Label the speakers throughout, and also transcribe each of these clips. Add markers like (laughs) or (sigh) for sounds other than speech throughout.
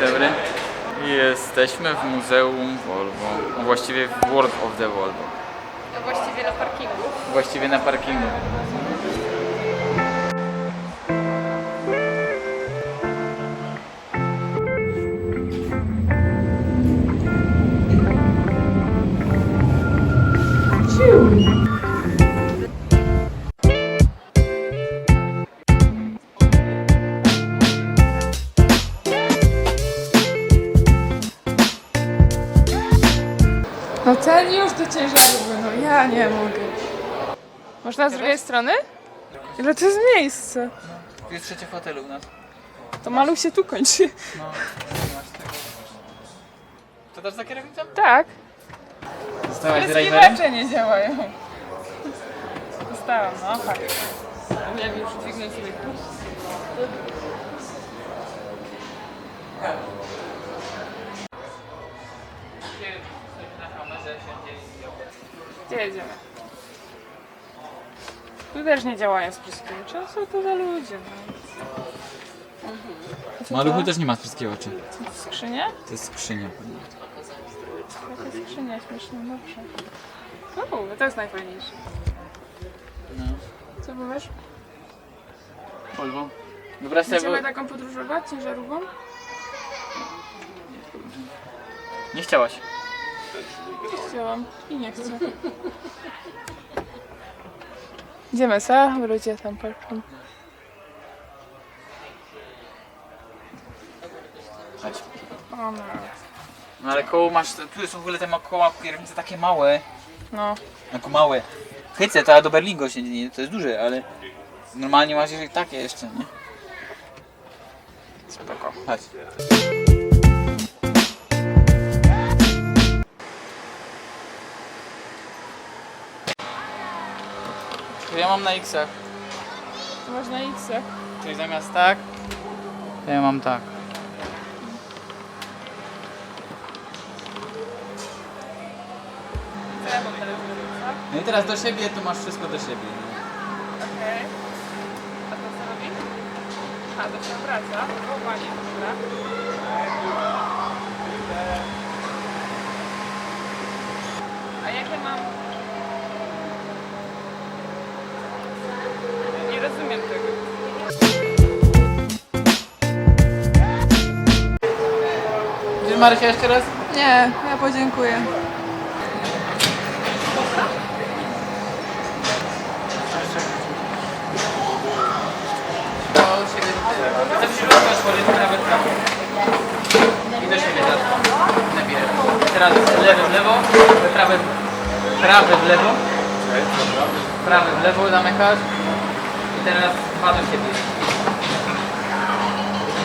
Speaker 1: dobry. Jesteśmy w Muzeum Volvo. Właściwie w World of the Volvo.
Speaker 2: Właściwie na parkingu.
Speaker 1: Właściwie na parkingu.
Speaker 2: Do ciężarówki, no ja nie mogę. Można z drugiej strony? Ile to jest miejsce?
Speaker 1: Tu jest trzecie fotelu u nas.
Speaker 2: To maluch się tu kończy.
Speaker 1: No, To też za kierownicą?
Speaker 2: Tak.
Speaker 1: Zostałaś
Speaker 2: Spryskiwacze nie działają. Dostałam, no tak. Miałem już dźwignąć sobie. Gdzie jedziemy? Tu też nie działają spryskiwacze. Co to za ludzie? No? Co
Speaker 1: Maluchu
Speaker 2: to?
Speaker 1: też nie ma wszystkie oczy.
Speaker 2: Skrzynia?
Speaker 1: To jest skrzynia.
Speaker 2: Jaka skrzynia śmieszna, dobrze. O, to jest najfajniejsze.
Speaker 1: No.
Speaker 2: Co powiesz?
Speaker 1: Volvo. Wyobraź sobie,
Speaker 2: Będziemy
Speaker 1: bo...
Speaker 2: taką podróżować ciężarówką?
Speaker 1: Nie chciałaś.
Speaker 2: Nie chciałam i nie chcę. Idziemy sa, ludzie tam patrzą.
Speaker 1: Chodź.
Speaker 2: O no.
Speaker 1: No ale koło masz, tu są w ogóle te ma- koła kierownice takie małe.
Speaker 2: No,
Speaker 1: Jako małe. Hyce, to do Berlingo się nie, to jest duże, ale normalnie masz jeszcze takie jeszcze, nie?
Speaker 2: spoko.
Speaker 1: Chodź. Ja mam na X-ach.
Speaker 2: To można iść se.
Speaker 1: Czyli zamiast tak, to ja mam tak.
Speaker 2: Co ja mam teraz zrobić, co?
Speaker 1: No i teraz do siebie, tu masz wszystko do siebie.
Speaker 2: Okej. A to co robi? A, to się obraca. O, panie, dobra. A jakie mam...
Speaker 1: Marysia jeszcze raz?
Speaker 2: Nie, ja podziękuję.
Speaker 1: I do siebie teraz. Nabierę. Teraz lewy w lewo, prawy, prawy w lewo. Prawy w lewo zamykasz. I teraz dwa do siebie.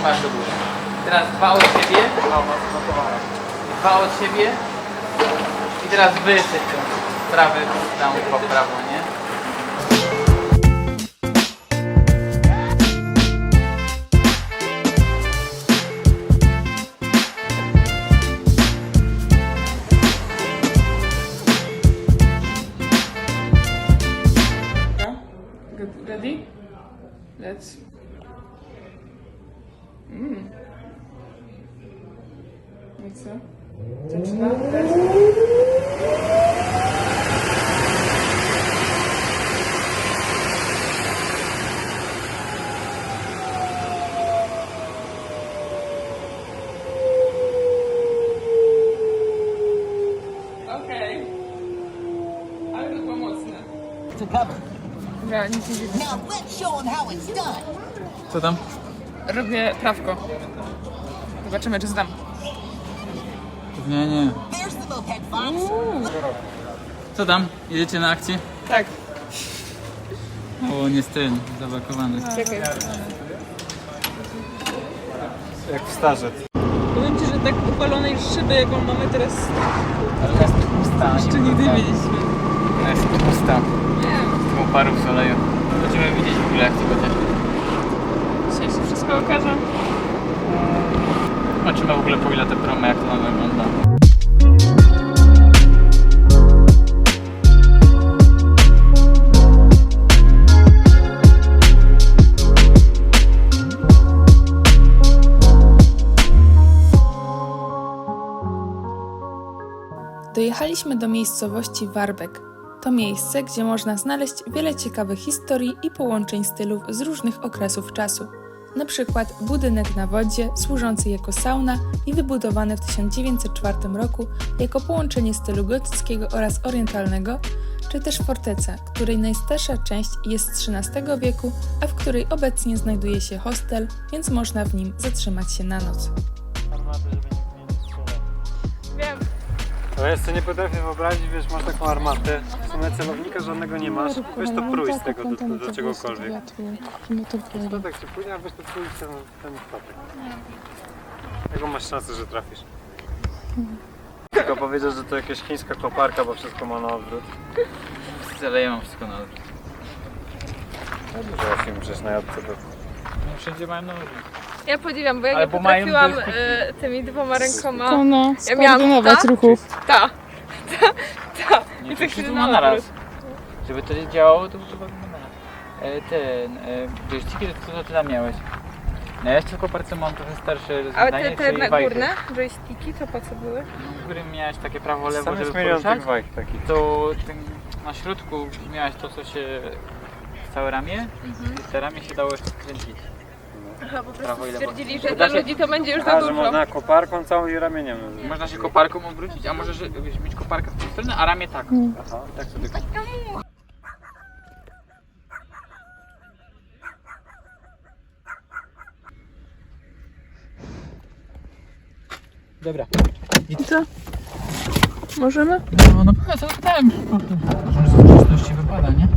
Speaker 1: Masz do góry. Teraz dwa od siebie. Dwa od siebie. I teraz wysyp. Prawy tam po prawo,
Speaker 2: Co? Zaczyna? Let's. Okej. Ale to było mocne. Dobra, nic nie widzę.
Speaker 3: Now let's show them how it's done.
Speaker 1: Co tam?
Speaker 2: Robię prawko. Zobaczymy, czy zdam.
Speaker 1: Nie, nie. Co tam? Jedziecie na akcję?
Speaker 2: Tak.
Speaker 1: O, nie ten, zablokowany.
Speaker 2: Czekaj.
Speaker 1: Jak w starzec.
Speaker 2: Powiem Ci, że tak upalonej szyby, jaką mamy teraz,
Speaker 1: Ale jest pusta.
Speaker 2: jeszcze nigdy nie mieliśmy.
Speaker 1: Jest pusta.
Speaker 2: Nie
Speaker 1: Tą parów z oleju. Będziemy widzieć w ogóle jak to będzie.
Speaker 2: Dzisiaj się wszystko okaże
Speaker 1: zobaczymy w ogóle po ile te promy, jak to nam wygląda.
Speaker 2: Dojechaliśmy do miejscowości Warbek. To miejsce, gdzie można znaleźć wiele ciekawych historii i połączeń stylów z różnych okresów czasu. Przykład budynek na wodzie, służący jako sauna i wybudowany w 1904 roku jako połączenie stylu gotyckiego oraz orientalnego, czy też forteca, której najstarsza część jest z XIII wieku, a w której obecnie znajduje się hostel, więc można w nim zatrzymać się na noc.
Speaker 4: No ja sobie nie potrafię wyobrazić, wiesz, masz taką armatę, w sumie celownika żadnego nie masz, weź to prój z tego do, do, do czegokolwiek. To tak się pójdzie, a weź to prój ten, ten statek. Jaką masz szansę, że trafisz? Tylko powiedział, że to jakaś chińska koparka, bo wszystko ma na odwrót.
Speaker 1: Ale ja mam wszystko na odwrót.
Speaker 4: Ja dużo film przecież na jadce to...
Speaker 1: No, wszędzie mają na odwrót.
Speaker 2: Ja podziwiam, bo ja
Speaker 1: Ale
Speaker 2: nie
Speaker 1: bo mają
Speaker 2: potrafiłam
Speaker 1: dość-
Speaker 2: e, tymi dwoma rękoma.
Speaker 5: To no,
Speaker 2: Ja miałam
Speaker 5: skoordynować
Speaker 2: ta?
Speaker 5: ruchów.
Speaker 2: Ta, (laughs) ta, ta.
Speaker 1: Nie,
Speaker 2: I
Speaker 1: to
Speaker 2: tak
Speaker 1: się
Speaker 2: na
Speaker 1: naraz. Żeby to działało, to trzeba na naraz. E, ten, e, joysticki to co ty tam miałeś? No ja jeszcze tylko parce mam trochę starsze
Speaker 2: Ale
Speaker 1: rozwiązanie,
Speaker 2: te, te
Speaker 1: czyli
Speaker 2: na
Speaker 1: wajchy.
Speaker 2: górne joysticki to po co były?
Speaker 1: W którym miałeś takie prawo, lewo,
Speaker 4: Sam
Speaker 1: żeby poruszać.
Speaker 4: tych wajch takich.
Speaker 1: To ten, na środku miałeś to, co się... całe ramię
Speaker 2: Mhm.
Speaker 1: i te ramię się dało jeszcze skręcić.
Speaker 2: Aha, po
Speaker 1: Prawo i lewo.
Speaker 2: stwierdzili, że dla
Speaker 1: się-
Speaker 2: ludzi to będzie już
Speaker 4: A,
Speaker 2: za
Speaker 4: że
Speaker 2: dużo.
Speaker 4: można koparką całą i ramieniem.
Speaker 1: Można się koparką obrócić, a możesz mieć koparkę w tą stronę, a ramię tak.
Speaker 4: Aha.
Speaker 1: I tak sobie Dobra.
Speaker 2: Możemy?
Speaker 1: No, no co zapytałem. Może z głośności wypada, nie?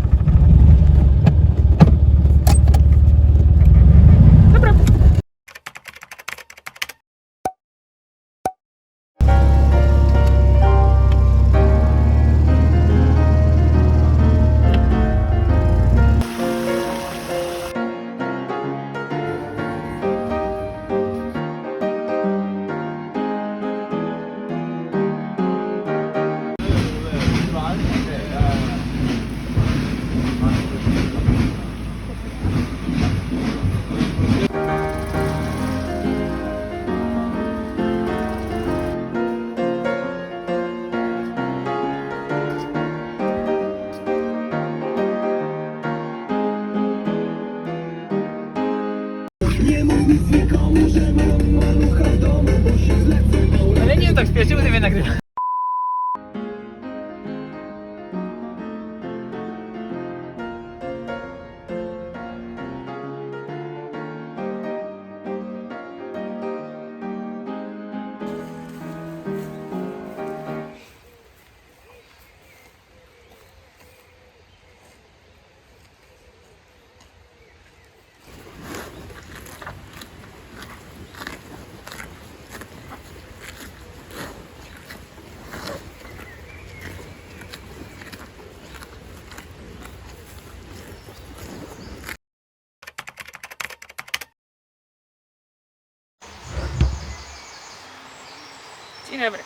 Speaker 2: Dzień dobry.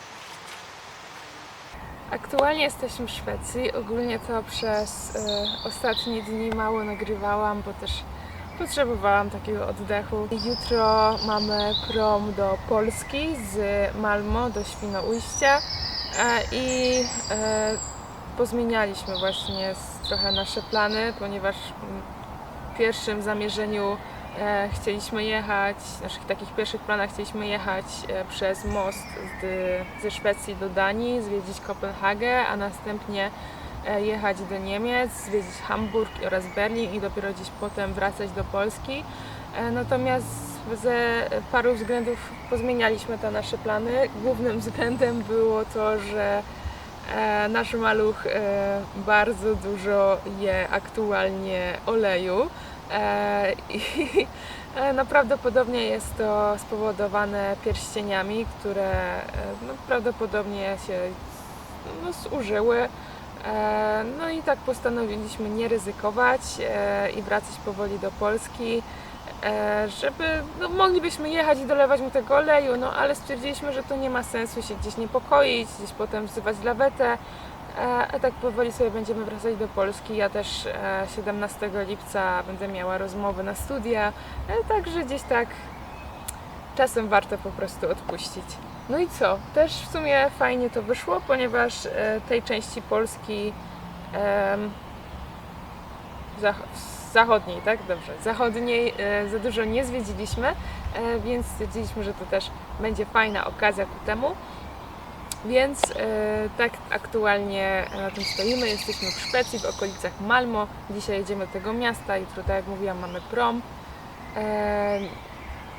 Speaker 2: Aktualnie jesteśmy w Szwecji. Ogólnie to przez e, ostatnie dni mało nagrywałam, bo też potrzebowałam takiego oddechu. Jutro mamy prom do Polski z Malmo do Świnoujścia e, i e, pozmienialiśmy właśnie trochę nasze plany, ponieważ w pierwszym zamierzeniu chcieliśmy jechać, w naszych takich pierwszych planach chcieliśmy jechać e, przez most ze Szwecji do Danii, zwiedzić Kopenhagę, a następnie e, jechać do Niemiec, zwiedzić Hamburg oraz Berlin i dopiero gdzieś potem wracać do Polski. E, Natomiast ze paru względów pozmienialiśmy te nasze plany. Głównym (laughs) względem było to, że e, nasz maluch e, bardzo dużo je aktualnie oleju. I e, (laughs) no, prawdopodobnie jest to spowodowane pierścieniami, które e, no, prawdopodobnie się no, zużyły. E, No i tak postanowiliśmy nie ryzykować i wracać powoli do Polski, żeby no, moglibyśmy jechać i dolewać mu tego oleju, no ale stwierdziliśmy, że to nie ma sensu się gdzieś niepokoić, gdzieś potem wzywać lawetę. E, A tak powoli sobie będziemy wracać do Polski. Ja też e, 17 lipca będę miała rozmowy na studia, e, także gdzieś tak czasem warto po prostu odpuścić. No i co? Też w sumie fajnie to wyszło, ponieważ e, tej części Polski zachodniej, tak? Dobrze, zachodniej e, za dużo nie zwiedziliśmy, e, więc stwierdziliśmy, że to też będzie fajna okazja ku temu. Więc e, tak aktualnie na tym stoimy. Jesteśmy w Szwecji, w okolicach Malmo. Dzisiaj jedziemy do tego miasta, jutro, tak jak mówiłam, mamy prom. E,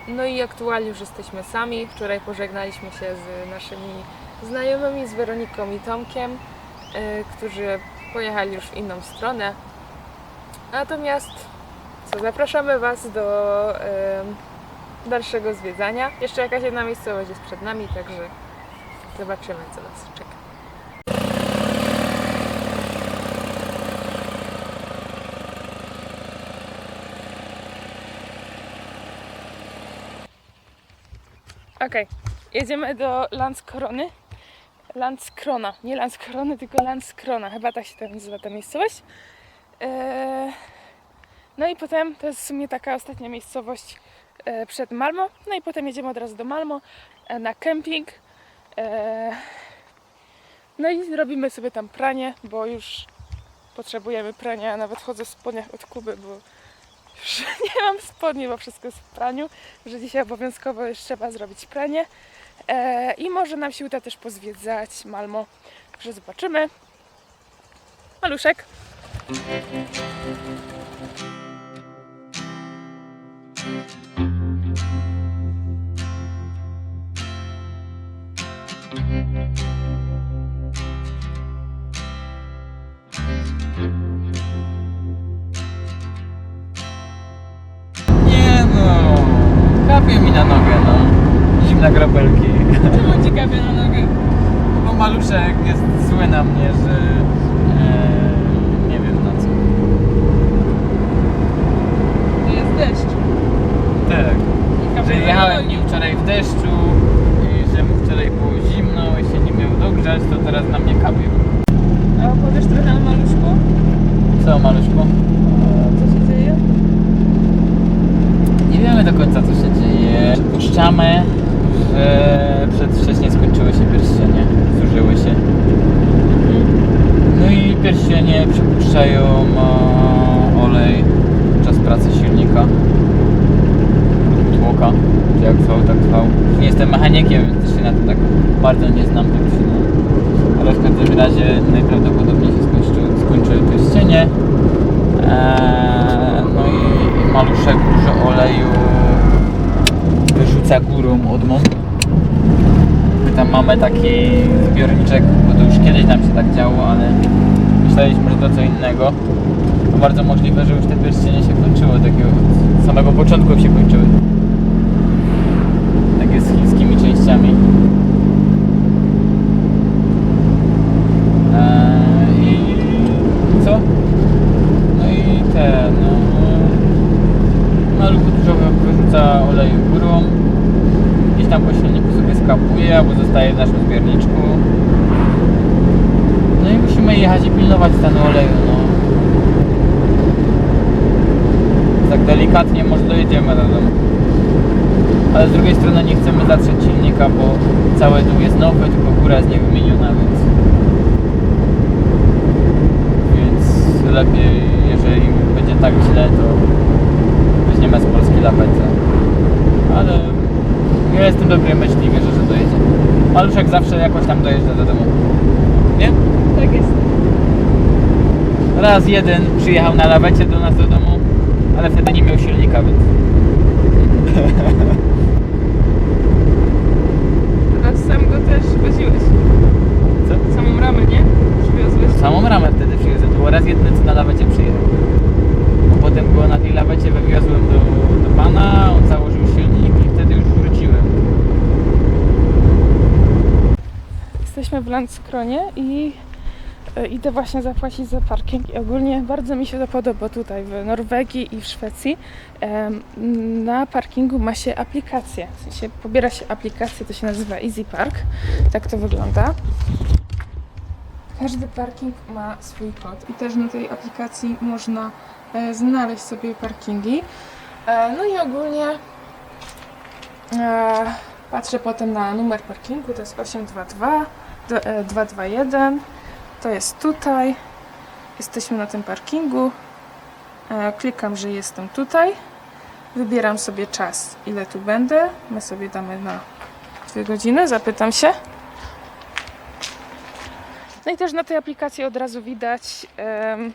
Speaker 2: no i aktualnie już jesteśmy sami. Wczoraj pożegnaliśmy się z naszymi znajomymi, z Weroniką i Tomkiem, e, którzy pojechali już w inną stronę. Natomiast co, zapraszamy Was do em, dalszego zwiedzania. Jeszcze jakaś jedna miejscowość jest przed nami, także zobaczymy, co nas czeka. Okej, jedziemy do Landskrony. Landskrona, nie Landskrony, tylko Landskrona. Chyba tak się tam nazywa ta miejscowość. Eee, no i potem to jest w sumie taka ostatnia miejscowość e, przed Malmo. No i potem jedziemy od razu do Malmo e, na kemping. E, no i robimy sobie tam pranie, bo już potrzebujemy prania. Nawet chodzę w spodniach od Kuby, bo już (laughs) nie mam spodni, bo wszystko jest w praniu. Że dzisiaj obowiązkowo już trzeba zrobić pranie. E, I może nam się uda też pozwiedzać Malmo. Także zobaczymy. Maluszek.
Speaker 1: Nie Kapie na nogę? Bo maluszek jest zły na mnie, że e, nie wiem na co.
Speaker 2: Jest deszcz.
Speaker 1: Tak.
Speaker 2: I kapie
Speaker 1: Że
Speaker 2: na
Speaker 1: jechałem
Speaker 2: nogi.
Speaker 1: nim wczoraj w deszczu i że mu wczoraj było zimno i się nie miał dogrzać, to teraz na mnie kapie.
Speaker 2: A opowiesz trochę o maluszku?
Speaker 1: Co maluszku?
Speaker 2: Co się dzieje?
Speaker 1: Nie wiemy do końca co się dzieje. Przypuszczamy, że przedwcześnie skończyły się pierścienie, zużyły się. No i pierścienie przepuszczają e, olej podczas pracy silnika. Tłoka, czy jak zwał, tak zwał. Nie jestem mechanikiem, więc też się na tym tak bardzo nie znam, tak się nie. Ale w każdym razie najprawdopodobniej się skończyły, skończyły pierścienie. Eee, no i, i maluszek dużo oleju wyrzuca górą od mostu. My tam mamy taki zbiorniczek, bo to już kiedyś nam się tak działo, ale myśleliśmy, że to co innego. To bardzo możliwe, że już te pierścienie się kończyły, takiego od samego początku się kończyły. Takie z chińskimi częściami. Eee, I co? No i ten. No, maluchu dużo wyrzuca oleju górą. Gdzieś tam po silniku sobie skapuje albo zostaje w naszym zbiorniczku. No i musimy jechać i pilnować stanu oleju. No. Tak delikatnie może dojedziemy do domu. Ale z drugiej strony nie chcemy zatrzeć silnika, bo cały dół jest nowy, tylko góra jest niewymieniona, więc więc lepiej, jeżeli będzie tak źle, to weźmiemy z Polski lawetę. Ale ja jestem dobrej myśli, wierzę, że dojedzie. Maluszek zawsze jakoś tam dojeżdża do domu. Nie?
Speaker 2: Tak jest.
Speaker 1: Raz jeden przyjechał na lawecie do nas do domu, ale wtedy nie miał silnika, więc...
Speaker 2: Teraz sam go też woziłeś.
Speaker 1: Co?
Speaker 2: Samą ramę, nie? Przywiozłeś.
Speaker 1: Samą ramę wtedy przywiozłem. To było raz jedyny, co na lawecie przyjechał. Potem było na tej lawecie, wywiozłem do, do pana, on założył silnik i wtedy już wróciłem.
Speaker 2: Jesteśmy w Landskronie i idę właśnie zapłacić za parking i ogólnie bardzo mi się to podoba tutaj w Norwegii i w Szwecji. Na parkingu ma się aplikację, w sensie pobiera się aplikację, to się nazywa Easy Park. Tak to wygląda. Każdy parking ma swój kod i też na tej aplikacji można e, znaleźć sobie parkingi. E, No i ogólnie E, patrzę potem na numer parkingu, to jest 822, d- e, 221. To jest tutaj. Jesteśmy na tym parkingu. E, klikam, że jestem tutaj. Wybieram sobie czas, ile tu będę. My sobie damy na dwie godziny, zapytam się. No i też na tej aplikacji od razu widać, em,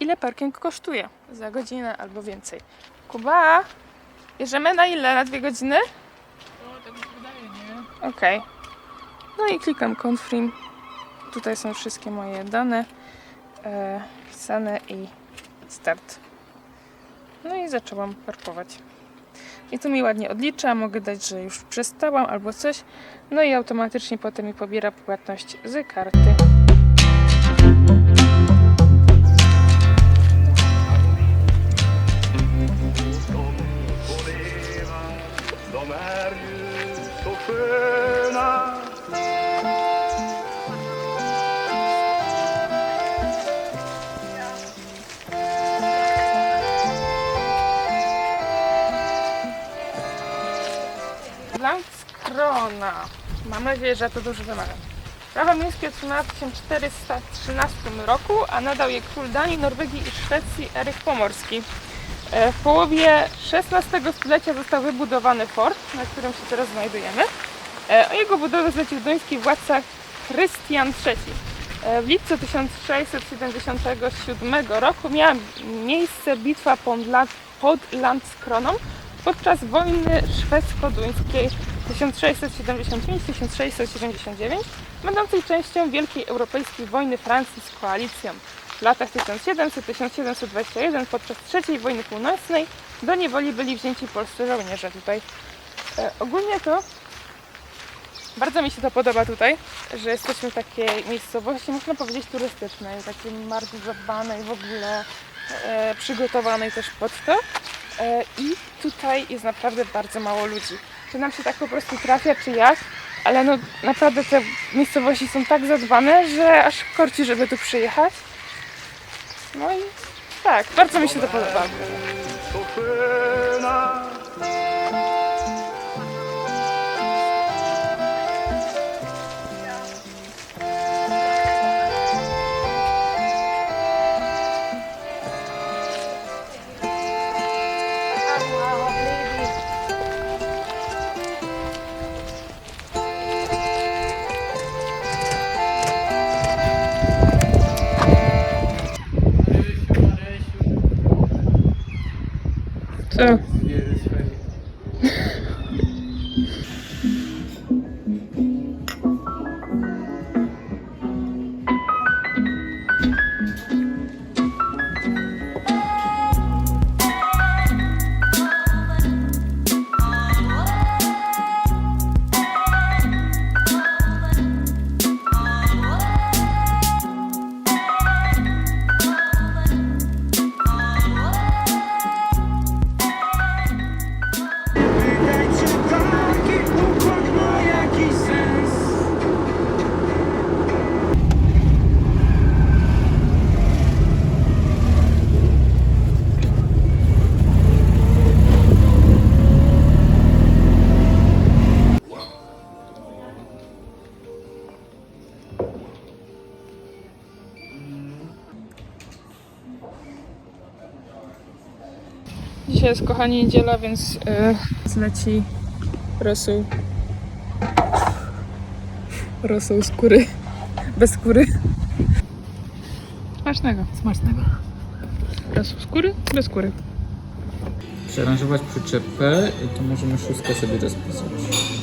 Speaker 2: ile parking kosztuje za godzinę albo więcej. Kuba, bierzemy na ile? Na dwie godziny? Okej. No i klikam confirm. Tutaj są wszystkie moje dane e, wpisane i start. No i zaczęłam parkować. I tu mi ładnie odlicza, mogę dać, że już przestałam albo coś. No i automatycznie potem mi pobiera płatność z karty. Landskrona. Mam nadzieję, że to dobrze wymawiam. Prawa miejskie w 1413 roku, a nadał je król Danii, Norwegii i Szwecji Eryk Pomorski. E, W połowie XVI stulecia został wybudowany fort, na którym się teraz znajdujemy. E, O jego budowę zlecił duński władca Chrystian III. E, W lipcu 1677 roku miała miejsce bitwa pod Landskroną podczas wojny szwedzko-duńskiej 1675-1679, będącej częścią Wielkiej Europejskiej Wojny Francji z koalicją. W latach 1700-1721 podczas III wojny północnej do niewoli byli wzięci polscy żołnierze tutaj. E, ogólnie to bardzo mi się to podoba tutaj, że jesteśmy w takiej miejscowości, można powiedzieć turystycznej, takiej bardzo zadbanej w ogóle, e, przygotowanej też pod to. E, I tutaj jest naprawdę bardzo mało ludzi. Czy nam się tak po prostu trafia, czy jak? Ale no naprawdę te miejscowości są tak zadbane, że aż korci, żeby tu przyjechać. No i tak, bardzo mi się to podoba. Dzisiaj jest kochani niedziela, więc yy, zleci rosół. Rosół skóry. Bez skóry. Smacznego. Smacznego. Rosół skóry, bez skóry.
Speaker 1: Przearanżować przyczepę i to możemy szóstkę sobie rozpisać.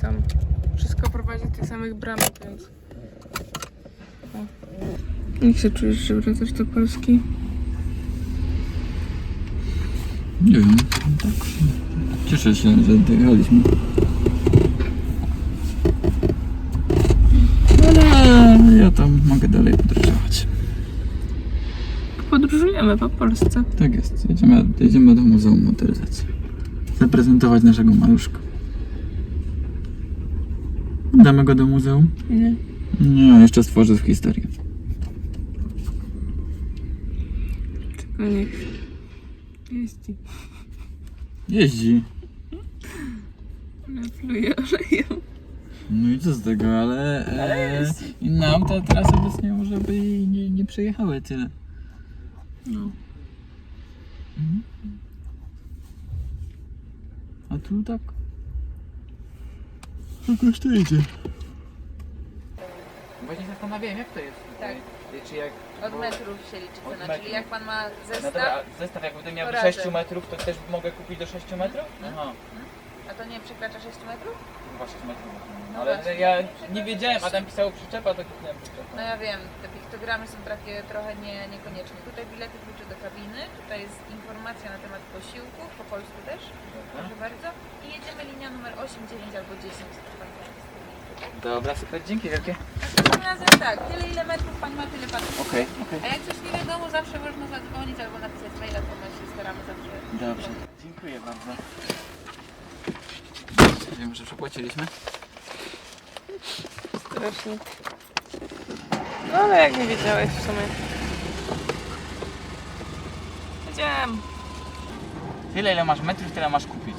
Speaker 2: Tam. Wszystko prowadzi do tych samych bramek, więc... O. Jak się czujesz, że wracasz do Polski?
Speaker 6: Nie wiem, tak. Cieszę się, że dojechaliśmy. Ale ja tam mogę dalej podróżować.
Speaker 2: Podróżujemy po Polsce.
Speaker 6: Tak jest, jedziemy, jedziemy do Muzeum Motoryzacji. Zaprezentować naszego maluszka. Damy go do muzeum?
Speaker 2: Nie.
Speaker 6: Nie, jeszcze stworzy w historię.
Speaker 2: Tylko niech jeździ.
Speaker 6: Jeździ.
Speaker 2: Pluje olejem.
Speaker 6: No i co z tego, ale, e, inne auta teraz obecnie może by nie, nie przejechały tyle.
Speaker 2: No.
Speaker 6: Mhm. A tu tak. Jakoś to idzie.
Speaker 1: Właśnie się zastanawiałem, jak to jest tutaj. Czy jak...
Speaker 7: Od metrów się liczy
Speaker 1: Od
Speaker 7: cena,
Speaker 1: metrów.
Speaker 7: czyli jak pan ma
Speaker 1: No dobra,
Speaker 7: zestaw,
Speaker 1: a zestaw jak będę miał
Speaker 7: To
Speaker 1: 6
Speaker 7: razem.
Speaker 1: metrów, to też mogę kupić do 6 metrów? Aha,
Speaker 7: a to nie przekracza 6 metrów?
Speaker 1: Chyba 6 metrów.
Speaker 7: No
Speaker 1: Ale
Speaker 7: właśnie.
Speaker 1: ja nie wiedziałem, Adam pisał przyczepa, to kupiłem przyczepę.
Speaker 7: No ja wiem, te piktogramy są takie trochę nie, niekonieczne. Tutaj bilety kluczy do kabiny, tutaj jest informacja na temat posiłków, po polsku też, proszę bardzo. I jedziemy linia numer 8, 9 albo 10. jak pan zamiast.
Speaker 1: Dobra, super, dzięki wielkie.
Speaker 7: Tym razem tak, tyle ile metrów pan ma, tyle pan.
Speaker 1: Okej, okej.
Speaker 7: A jak coś nie wiadomo, zawsze można zadzwonić albo napisać maila, to my się staramy zawsze.
Speaker 1: Dobrze, dziękuję bardzo.
Speaker 6: Wiem, że przepłaciliśmy.
Speaker 2: Strasznie. No ale jak nie wiedziałeś w sumie. Jedziemy.
Speaker 1: Tyle ile masz metrów, tyle masz kupić.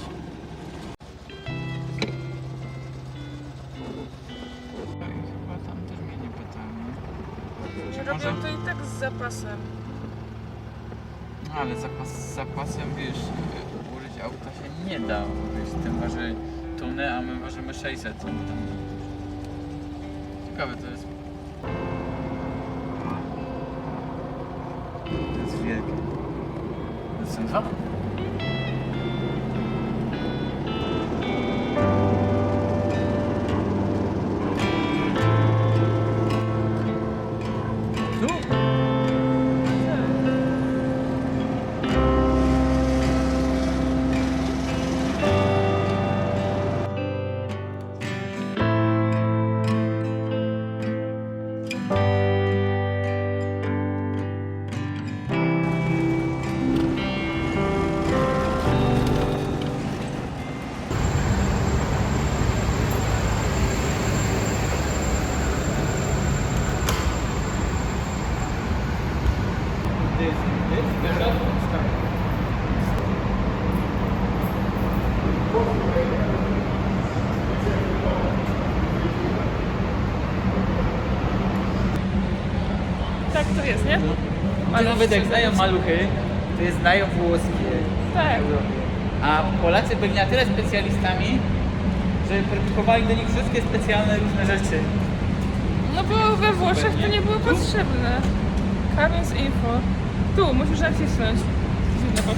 Speaker 6: Chyba tam też mnie nie pytałem.
Speaker 2: Że
Speaker 6: Może-
Speaker 2: robią to i tak z zapasem.
Speaker 6: No ale zapas, z zapasem, wiesz, użyć auta się nie da, wiesz, ten waży tonę, a my ważymy 600. co my tam Ciekawe to jest.
Speaker 1: To jest wielkie. To są dwa? Ale nawet jak znają maluchy, to jest znają włoskie.
Speaker 2: Tak.
Speaker 1: A Polacy byli na tyle specjalistami, że produkowali do nich wszystkie specjalne różne rzeczy.
Speaker 2: No bo we Włoszech to nie było potrzebne. Kamiens info. Tu, musisz nacisnąć. Dziwne po-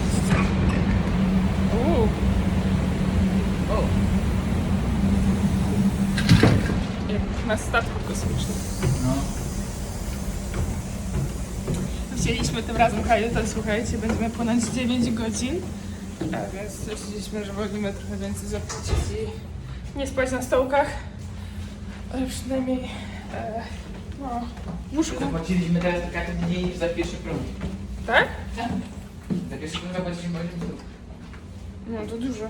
Speaker 2: Uuu.
Speaker 1: O,
Speaker 2: Jak na statku kosmicznym.
Speaker 1: no.
Speaker 2: Chcieliśmy tym razem kajutę, słuchajcie, będziemy ponad 9 godzin. Tak, więc stwierdziliśmy, że wolimy trochę więcej zapłacić i nie spać na stołkach. Ale przynajmniej e, no, w łóżku.
Speaker 1: Zapłaciliśmy teraz kartę mniej niż za pierwszy prom.
Speaker 2: Tak?
Speaker 1: Za pierwszy prom zapłaciliśmy 8 zł.
Speaker 2: No to dużo.